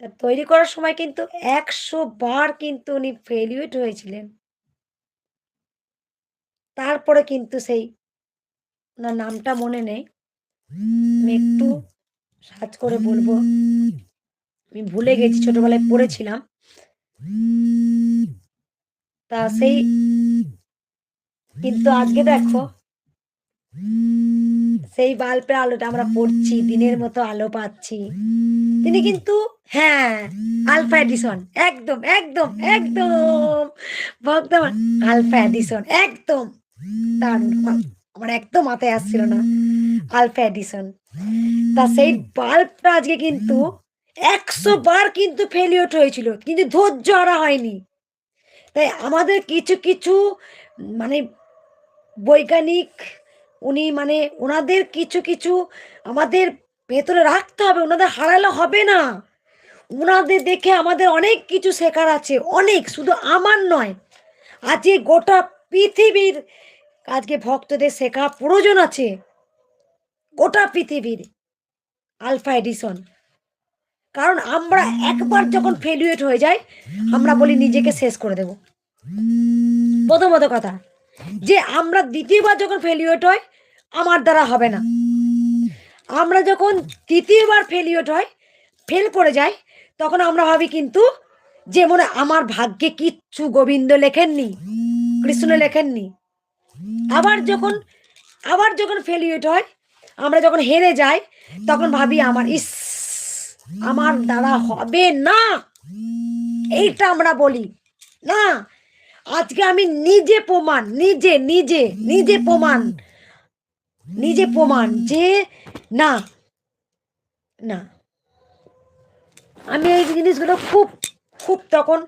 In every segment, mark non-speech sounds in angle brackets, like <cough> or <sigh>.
তা তৈরি করার সময় কিন্তু ১০০ বার কিন্তু উনি ফেইলিউর হয়েছিলেন। তারপরে কিন্তু সেই উনার নামটা মনে নেই। আমি একটু সার্চ করে বলব আমি ভুলে গেছি, ছোটবেলায় পড়েছিলাম। তা সেই কিন্তু আজকে দেখো সেই বাল্বের আলোটা আমরা পড়ছি, দিনের মতো আলো পাচ্ছি। তিনি কিন্তু হ্যাঁ, আলফা এডিসন একদম, একদম, একদম ভক্তমান আলফা এডিসন একদম দারুণ! আমার একদম মাথায় আসছিল না। Alva Edison. তা সেই বাল্বটা আজকে কিন্তু ১০০ বার কিন্তু ফেইলিউর হয়েছিল। কিন্তু ধৈর্য হারা হয়নি। তাই আমাদের কিছু, কিছু মানে বৈজ্ঞানিক উনি মানে ওনাদের কিছু, কিছু আমাদের ভেতরে রাখতে হবে। ওনাদের হারালে হবে না। ওনাদের দেখে আমাদের অনেক কিছু শেখার আছে। অনেক শুধু আমার নয়। আজকে গোটা পৃথিবীর আজকে ভক্তদের শেখা প্রয়োজন আছে। গোটা পৃথিবীর। Alva Edison. কারণ আমরা একবার যখন ফেইলিউর হয়ে যাই, আমরা বলি নিজেকে শেষ করে দেব। প্রথমত কথা যে আমরা দ্বিতীয়বার যখন ফেইলিউর হই, আমার দ্বারা হবে না। আমরা যখন ৩য় বার ফেইলিউর হয়, ফেল করে যাই, তখন আমরা ভাবি কিন্তু যে মনে আমার ভাগ্যে কিচ্ছু গোবিন্দ লেখেননি, কৃষ্ণ লেখেননি। আবার যখন আবার যখন ফেইলিউর হয়, আমরা যখন হেরে যাই, তখন ভাবি আমার ইস! আমার দ্বারা হবে না। এইটা আমরা বলি। না, আজকে আমি নিজে প্রমাণ, নিজে, নিজে, নিজে প্রমাণ। নিজে প্রমাণ যে না, না। আমি এই জিনিসগুলো খুব, খুব তখন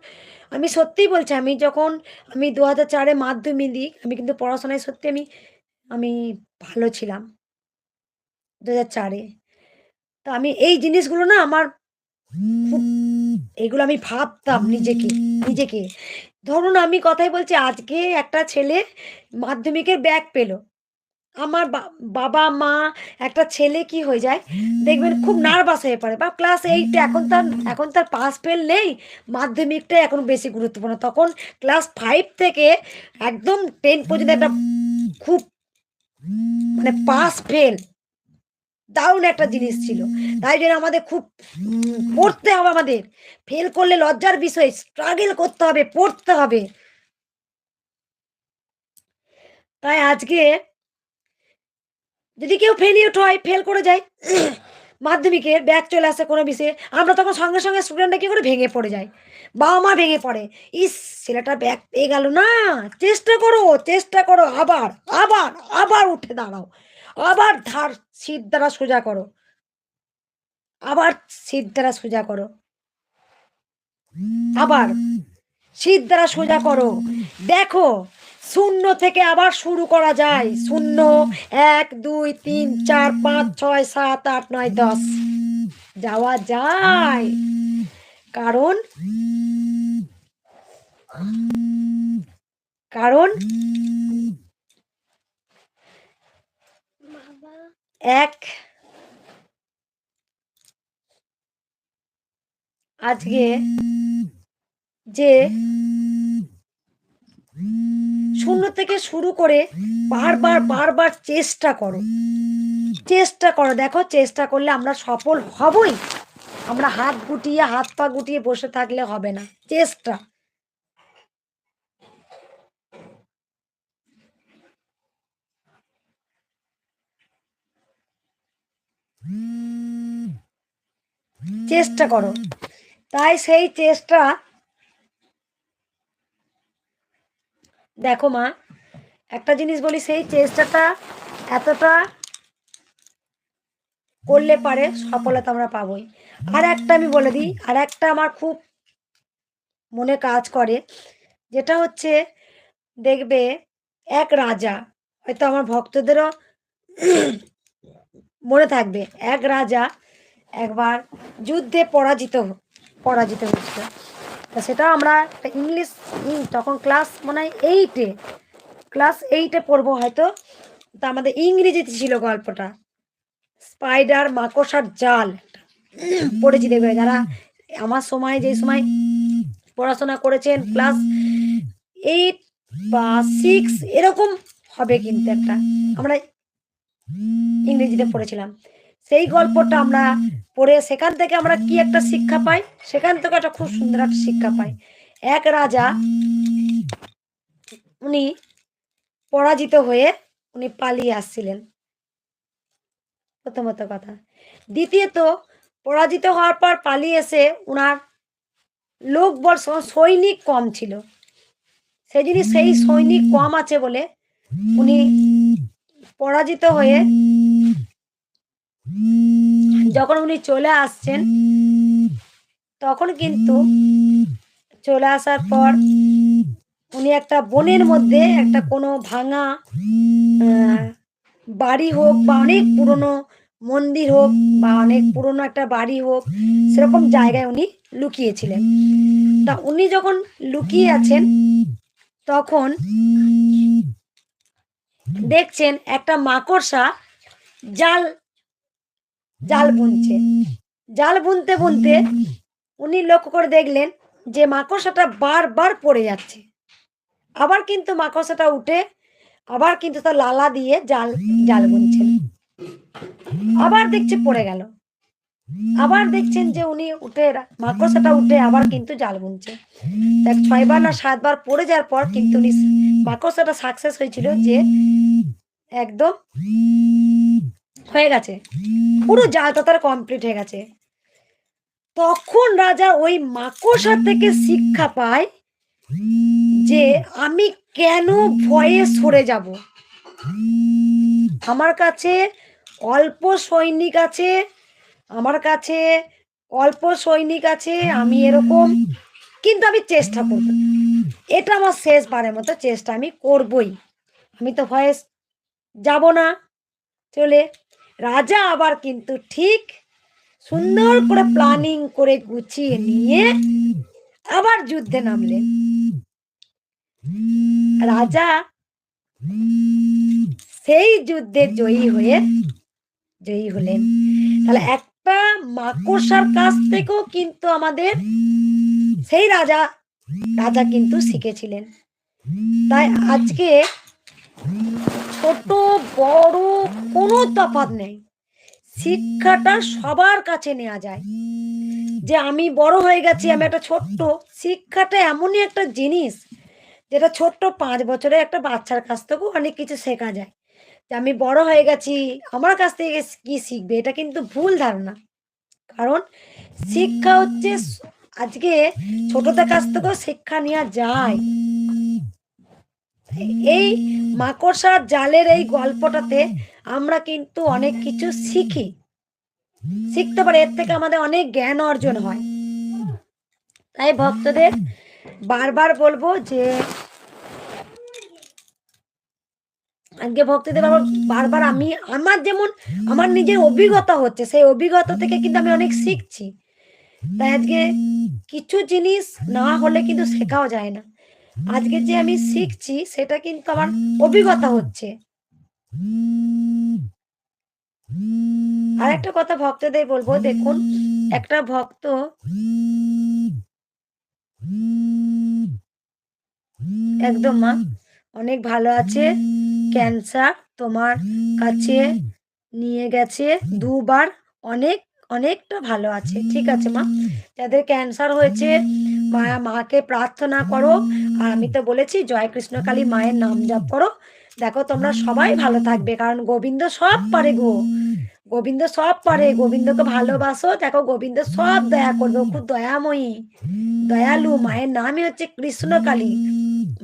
আমি সত্যিই বলছি আমি যখন আমি দু হাজার চারে মাধ্যমিক দিই, আমি কিন্তু পড়াশোনায় সত্যি আমি আমি ভালো ছিলাম। ২০০৪ চারে তো আমি এই জিনিসগুলো না আমার এগুলো আমি ভাবতাম নিজেকে, নিজেকে। ধরুন আমি কথাই বলছি আজকে একটা ছেলে মাধ্যমিকের ব্যাগ পেল। আমার বা বাবা-মা একটা ছেলে কি হয়ে যায়, দেখবেন খুব নার্ভাস হয়ে পড়ে বা ক্লাস 8 এ এখন তার এখন তার পাস ফেল নেই। মাধ্যমিকটাই এখন বেশি গুরুত্বপূর্ণ। তখন ক্লাস ফাইভ থেকে একদম টেন পর্যন্ত একটা খুব মানে পাস ফেল দারুণ একটা জিনিস ছিল। তাই জন্য আমাদের খুব পড়তে হবে আমাদের। ফেল করলে লজ্জার বিষয়। স্ট্রাগল করতে হবে, পড়তে হবে। তাই আজকে যদি কেউ ফেইলিউর হয়, ফেল করে যায় <clears throat> মাধ্যমিকের ব্যাগ চলে আসে কোনো বিষয়ে, আমরা তখন সঙ্গে, সঙ্গে স্টুডেন্টরা কি করে ভেঙে পড়ে যায়। বাবা-মা ভেঙে পড়ে। ইস! ছেলেটা ব্যাগ পেয়ে গেল না। চেষ্টা করো, চেষ্টা করো আবার, আবার, আবার উঠে দাঁড়াও। আবার ধার সিট দ্বারা সোজা করো। আবার সিট দ্বারা সোজা করো। আবার সিট দ্বারা সোজা করো। দেখো শূন্য থেকে আবার শুরু করা যায়। ০, ১, ২, ৩, ৪, ৫, ৬, ৭, ৮, ৯, ১০ যাওয়া যায়। কারণ কারণ এক আজকে যে ০ থেকে শুরু করে বারবার, বারবার চেষ্টা করো। চেষ্টা করো। দেখো চেষ্টা করলে আমরা সফল হবই। আমরা হাত গুটিয়ে, হাত পা গুটিয়ে বসে থাকলে হবে না। চেষ্টা। চেষ্টা করো। তাই সেই চেষ্টা দেখো মা, একটা জিনিস বলি সেই চেষ্টাটা এতটা করলে পারে সফলতা আমরা পাবোই। আরেকটা আমি বলে দিই, আর একটা আমার খুব মনে কাজ করে। যেটা হচ্ছে দেখবে এক রাজা, হয়তো আমার ভক্তদেরও মনে থাকবে। এক রাজা একবার যুদ্ধে পরাজিত পরাজিত হয়েছিল। তা সেটাও আমরা একটা ইংলিশ তখন ক্লাস মনে হয় 8 এ ক্লাস 8 এ পড়ব হয়তো। তা আমাদের ইংরেজিতে ছিল গল্পটা। স্পাইডার মাকড়সার জাল পড়েছি দেখবে যারা আমার সময় যে সময় পড়াশোনা করেছেন ক্লাস এইট বা সিক্স এরকম হবে কিন্তু একটা আমরা ইংরেজিতে পড়েছিলাম সেই গল্পটা আমরা পড়ে সেখান থেকে আমরা কি একটা শিক্ষা পাই? সেখান থেকে একটা খুব সুন্দর একটা শিক্ষা পাই। এক রাজা উনি পরাজিত হয়ে উনি পালিয়ে আসছিলেন। প্রথমত কথা। দ্বিতীয়ত, পরাজিত হওয়ার পর পালিয়ে এসে ওনার লোক বল সৈনিক কম ছিল। সেই জিনিস সেই সৈনিক কম আছে বলে উনি পরাজিত হয়ে যখন উনি চলে আসছেন, তখন কিন্তু চলে আসার পর উনি একটা বনের মধ্যে একটা কোনো ভাঙা বাড়ি হোক বা অনেক পুরনো মন্দির হোক বা অনেক পুরনো একটা বাড়ি হোক, সেরকম জায়গায় উনি লুকিয়েছিলেন। তা উনি যখন লুকিয়ে আছেন, তখন দেখছেন একটা মাকড়সা জাল জাল বুনছে। জাল বুনতে বুনতে উনি লক্ষ্য করে দেখলেন যে মাকড়সাটা বারবার পড়ে যাচ্ছে। আবার কিন্তু মাকড়সাটা উঠে আবার কিন্তু তার লালা দিয়ে জাল জাল বুনছেন। আবার দেখছে পড়ে গেল। আবার দেখছেন যে উনি উঠে মাকড়সাটা উঠে আবার কিন্তু জাল বুনছে। দেখ, ছয়বার না সাতবার পড়ে যাওয়ার পর কিন্তু উনি মাকড়সাটা সাকসেস হয়েছিল যে একদম হয়ে গেছে। পুরো জালটা তার কমপ্লিট হয়ে গেছে। তখন রাজা ওই মাকড়সা থেকে শিক্ষা পায় যে আমি কেন ভয়ে সরে যাব? আমার কাছে অল্প সৈনিক আছে, আমার কাছে অল্প সৈনিক আছে, আমি এরকম, কিন্তু আমি চেষ্টা করব। এটা আমার শেষবারের মতো চেষ্টা আমি করবই। আমি তো ভয়ে যাব না। চলে রাজা আবার কিন্তু ঠিক সুন্দর করে প্ল্যানিং করে গুছিয়ে নিয়ে আবার যুদ্ধে নামলেন। রাজা সেই যুদ্ধে জয়ী হয়ে জয়ী হলেন। তাহলে একটা মাকড়সার কাছ থেকেও কিন্তু আমাদের সেই রাজা রাজা কিন্তু শিখেছিলেন। তাই আজকে ছোট, বড় কোনো তফাৎ নেই। শিক্ষাটা সবার কাছে নেওয়া যায়। যে আমি বড় হয়ে গেছি, আমি একটা ছোট্ট। শিক্ষাটা এমনই একটা জিনিস যেটা ছোট্ট পাঁচ বছরের একটা বাচ্চার কাছ থেকেও অনেক কিছু শেখা যায়। যে আমি বড় হয়ে গেছি, আমার কাছ থেকে কি শিখবে? এটা কিন্তু ভুল ধারণা। কারণ শিক্ষা হচ্ছে আজকে ছোটদের কাছ থেকেও শিক্ষা নেওয়া যায়। এই মাকড়সার জালের এই গল্পটাতে আমরা কিন্তু অনেক কিছু শিখি। শিখতে পারি এর থেকে আমাদের অনেক জ্ঞান অর্জন হয়। তাই ভক্তদের বারবার বলব যে, আজকে ভক্তদের বারবার বারবার আমি, আমার যেমন, আমার নিজের অভিজ্ঞতা হচ্ছে, সেই অভিজ্ঞতা থেকে কিন্তু আমি অনেক শিখছি। তাই আজকে কিছু জিনিস না হলে কিন্তু শেখাও যায় না। আজকে যে আমি শিখছি, সেটা কিন্তু আমার অভিজ্ঞতা হচ্ছে। আর একটা কথা ভক্তদের বলব, দেখুন, একটা ভক্ত একদম মা, অনেক ভালো আছে, ক্যান্সার তোমার কাছে নিয়ে গেছে দুবার, অনেক, অনেকটা ভালো আছে, ঠিক আছে মা? যাদের ক্যান্সার হয়েছে মা মাকে প্রার্থনা করো। আর আমি তো বলেছি জয় কৃষ্ণকালী মায়ের নাম জপ করো। দেখো তোমরা সবাই ভালো থাকবে কারণ গোবিন্দ সব পারে গো। গোবিন্দ সব পারে গোবিন্দকে ভালোবাসো। দেখো গোবিন্দ সব দয়া করবে খুব দয়াময়ী। দয়ালু মায়ের নামই হচ্ছে কৃষ্ণকালী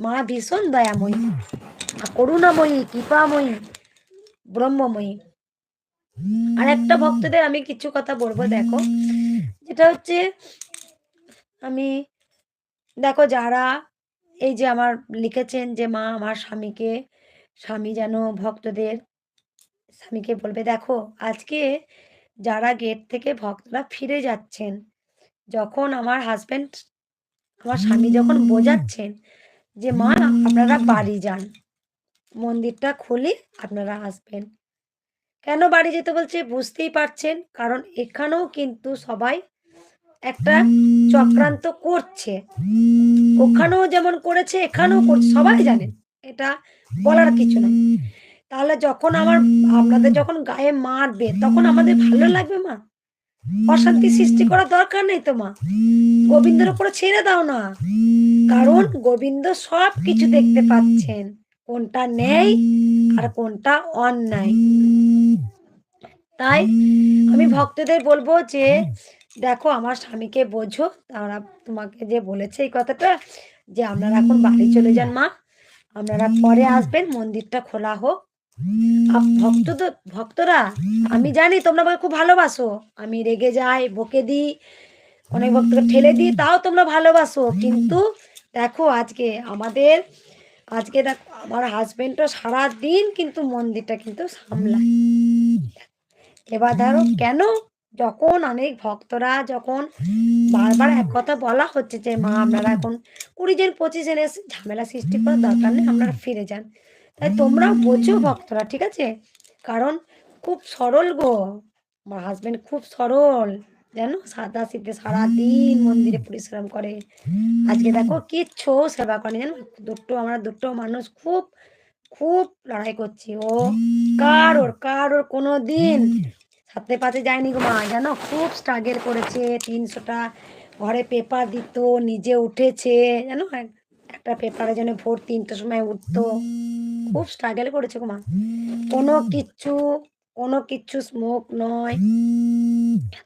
মা ভীষণ দয়াময়ী। করুণাময়ী কৃপাময়ী ব্রহ্মময়ী। আর একটা ভক্তদের আমি কিছু কথা বলব দেখো। যেটা হচ্ছে আমি দেখো যারা এই যে আমার লিখেছেন যে মা আমার স্বামীকে স্বামী যেন ভক্তদের স্বামীকে বলবে দেখো আজকে যারা গেট থেকে ভক্তরা ফিরে যাচ্ছেন যখন আমার হাজবেন্ড আমার স্বামী যখন বোঝাচ্ছেন যে মা আপনারা বাড়ি যান মন্দিরটা খুলি আপনারা আসবেন। কেন বাড়ি যেতে বলছে বুঝতেই পারছেন কারণ এখানেও কিন্তু সবাই একটা চক্রান্ত করছে। ওখানেও যেমন করেছে, এখানেও করছে। সবাই জানেন। এটা বলার কিছু নাই। তাহলে যখন আমার আপনাদের যখন গায়ে মারবে, তখন আমাদের ভালো লাগবে মা? অশান্তি সৃষ্টি করার দরকার নেই তো মা। গোবিন্দর উপরে ছেড়ে দাও না। কারণ গোবিন্দ সব কিছু দেখতে পাচ্ছেন। কোনটা নেই আর কোনটা অন্যায়। তাই আমি ভক্তদের বলব যে, দেখো আমার স্বামীকে বোঝো। তারা তোমাকে যে বলেছে এই কথাটা যে, "আপনারা এখন বাড়ি চলে যান মা। আপনারা পরে আসবেন, মন্দিরটা খোলা হোক।" ভক্ত ভক্তরা আমি জানি তোমরা আমাকে খুব ভালোবাসো। আমি রেগে যাই, বকে দিই, অনেক ভক্তকে ঠেলে দিই, তাও তোমরা ভালোবাসো। কিন্তু দেখো আজকে আমাদের আজকে দেখো আমার হাসব্যান্ডও সারাদিন কিন্তু মন্দিরটা কিন্তু সামলায়। এবার ধরো কেন? যখন অনেক ভক্তরা যখন বারবার এক কথা বলা হচ্ছে যে, "মা আপনারা এখন ২০ জন ২৫ জন এসে ঝামেলা সৃষ্টি করার দরকার নেই। আপনারা ফিরে যান।" তাই তোমরাও বোঝো ভক্তরা, ঠিক আছে? কারণ খুব সরল গো। আমার হাজবেন্ড খুব সরল। জানো? সাদাসিধে সারাদিন মন্দিরে পরিশ্রম করে। আজকে দেখো কিচ্ছু সেবা করে জানো? দুটো আমরা দুটো মানুষ খুব, খুব লড়াই করছি। ও কারোর, কারোর কোনোদিন সাথে পাতে যায়নি গো মা। জানো? খুব স্ট্রাগল করেছে। তিনশোটা ঘরে পেপার দিত, নিজে উঠেছে। জানো? একটা পেপারের জন্য ভোর ৩ টার সময় উঠতো। খুব স্ট্রাগল করেছে গো মা। কোনো কিচ্ছু, কোনো কিচ্ছু স্মোক নয়,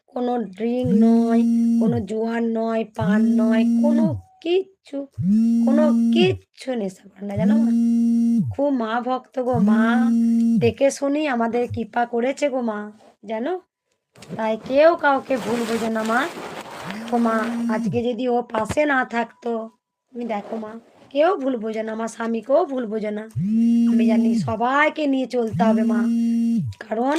কোনো ড্রিঙ্ক নয়, কোনো জোয়ার নয়, পান নয়, কোনো কিচ্ছু, কোনো কিচ্ছু নেশা করে না। জানো? খুব মা ভক্ত গো মা। দেখে শুনেই আমাদের কৃপা করেছে গো মা। জানো? তাই কেউ কাউকে ভুল বোঝো না মা। দেখো মা, আজকে যদি ও পাশে না থাকতো, তুমি দেখো মা, কেউ ভুল বোঝো না। আমার স্বামীকেও ভুল বোঝো না। আমি জানি সবাইকে নিয়ে চলতে হবে মা। কারণ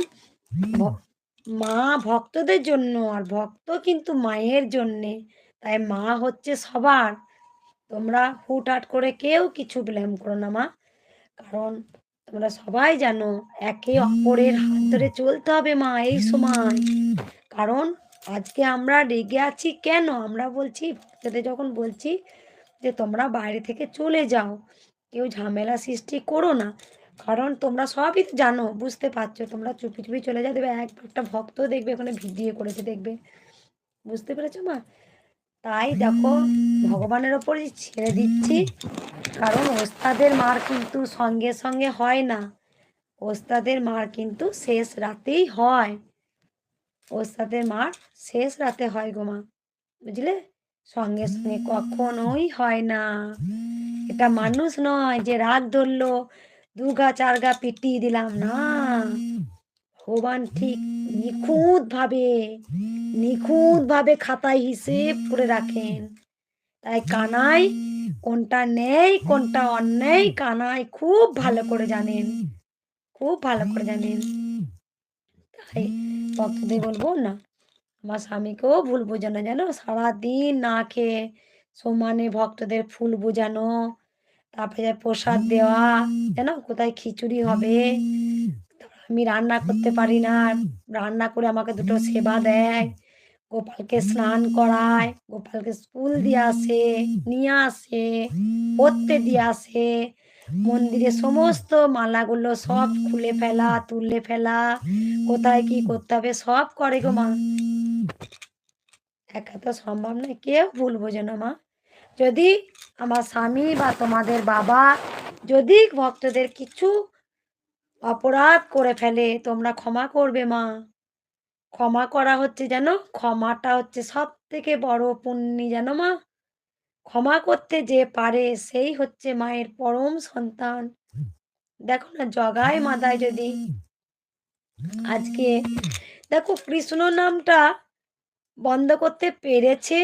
মা ভক্তদের জন্য আর ভক্ত কিন্তু মায়ের জন্যে। তাই মা হচ্ছে সবার। তোমরা হুটহাট করে কেউ কিছু ব্লেম করো না মা। কারণ তোমরা সবাই জানো একে অপরের হাত ধরে চলতে হবে মা এই সময়। কারণ আজকে আমরা রেগে আছি কেন? আমরা বলছি ভক্তদের যখন বলছি যে, "তোমরা বাইরে থেকে চলে যাও। কেউ ঝামেলা সৃষ্টি করো না।" কারণ তোমরা সবই তো জানো, বুঝতে পারছ। তোমরা চুপি, চুপি চলে যাও। দেখবে এক একটা ভক্ত দেখবে ওখানে ভিডিও করেছে দেখবে। বুঝতে পেরেছ মা? তাই দেখো ভগবানের ওপরই ছেড়ে দিচ্ছি। কারণ ওস্তাদের মার কিন্তু সঙ্গে, সঙ্গে হয় না। ওস্তাদের মার কিন্তু শেষ রাতেই হয়। ওস্তাদের মার শেষ রাতে হয় গো মা। বুঝলে? সঙ্গে, সঙ্গে কখনোই হয় না। এটা মানুষ নয় যে রাগ ধরলো, ২ গা ৪ গা পিটিয়ে দিলাম। না। ভগবান ঠিক নিখুঁতভাবে, নিখুঁতভাবে খাতায় হিসেব করে রাখেন। তাই কানাই কোনটা নেই কোনটা অন্যায় কানাই খুব ভালো করে জানেন। খুব ভালো করে জানেন। তাই ভক্তদের বলব না, আমার স্বামীকেও ভুল বোঝানো জানো? সারাদিন না খেয়ে সমানে ভক্তদের ফুল বোঝানো, তারপরে প্রসাদ দেওয়া, জানো? কোথায় খিচুড়ি হবে। আমি রান্না করতে পারি না। রান্না করে আমাকে দুটো সেবা দেয়। গোপালকে স্নান করায়, গোপালকে স্কুল দিয়ে আসে, নিয়ে আসে, পড়তে দিয়ে আসে। মন্দিরে সমস্ত মালাগুলো সব খুলে ফেলা, তুলে ফেলা, কোথায় কি করতে হবে সব করে গো মা। একা তো সম্ভব নয়। কেউ ভুল বোঝো না মা। যদি আমার স্বামী বা তোমাদের বাবা যদি ভক্তদের কিছু অপরাধ করে ফেলে, তোমরা ক্ষমা করবে মা। ক্ষমা করা হচ্ছে যেন ক্ষমাটা হচ্ছে সব থেকে বড় পুণ্যি যেন মা? ক্ষমা করতে যে পারে সেই হচ্ছে মায়ের পরম সন্তান। দেখো না জগায় মাদায় যদি আজকে দেখো কৃষ্ণ নামটা বন্ধ করতে পেরেছে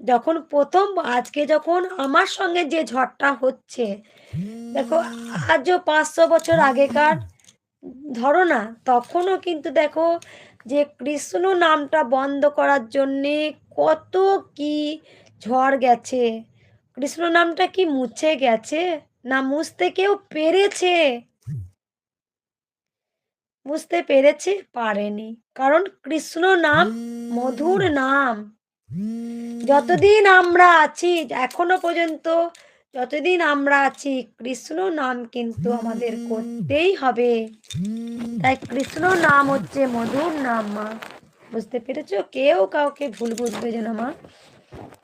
যখন প্রথম আজকে যখন আমার সঙ্গে যে ঝড়টা হচ্ছে, দেখো আজও ৫০০ বছর আগেকার ধরো না, তখনও কিন্তু দেখো যে কৃষ্ণ নামটা বন্ধ করার জন্যে কত কি ঝড় গেছে। কৃষ্ণ নামটা কি মুছে গেছে? না মুছতে কেউ পেরেছে। বুঝতে পেরেছে? পারেনি। কারণ কৃষ্ণ নাম মধুর নাম। যতদিন আমরা আছি, এখনও পর্যন্ত যতদিন আমরা আছি, কৃষ্ণ নাম কিন্তু আমাদের করতেই হবে। তাই কৃষ্ণ নাম হচ্ছে মধুর নাম, মা। বুঝতে পেরেছ? কেউ কাউকে ভুল বুঝবে যেন, মা।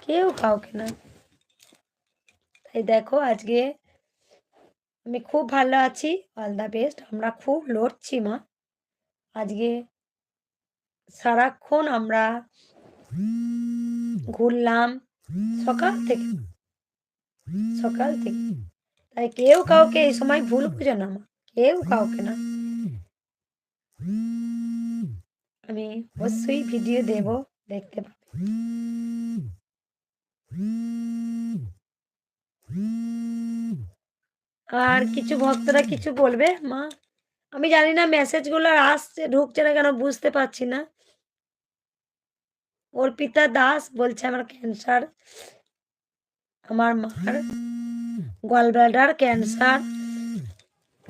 কেউ কাউকে না। তাই দেখো, আজকে আমি খুব ভালো আছি। অল দ্য বেস্ট আমরা খুব লড়ছি, মা। আজকে সারাক্ষণ আমরা ঘুরলাম সকাল থেকে। সকাল থেকে। তাই কেউ কাউকে এই সময় ভুল বুঝো না কেউ কাউকে না। আমি অবশ্যই ভিডিও দেব, দেখতে পাবে। আর কিছু ভক্তরা কিছু বলবে মা? আমি জানি না মেসেজগুলো আসছে, ঢুকছে না কেন, বুঝতে পারছি না। অর্পিতা দাস বলছে আমার ক্যান্সার আমার মার gall gallbladder cancer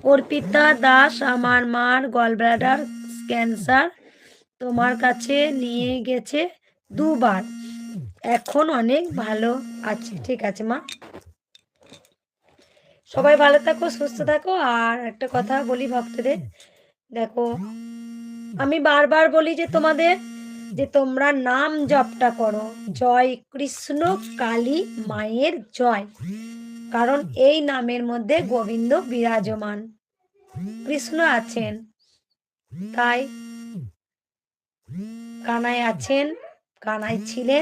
Arpita Das, আমার মার গল গলব্লাডার ক্যান্সার তোমার কাছে নিয়ে গেছে দুবার। এখন অনেক ভালো আছে, ঠিক আছে মা। সবাই ভালো থাকো, সুস্থ থাকো। আর একটা কথা বলি ভক্তদের। দেখো, আমি বারবার বলি যে তোমাদের যে তোমরা নাম জপটা করো, জয় কৃষ্ণ কালী মায়ের জয়। কারণ এই নামের মধ্যে গোবিন্দ বিরাজমান। কৃষ্ণ আছেন, তাই কানাই আছেন, কানাই ছিলেন।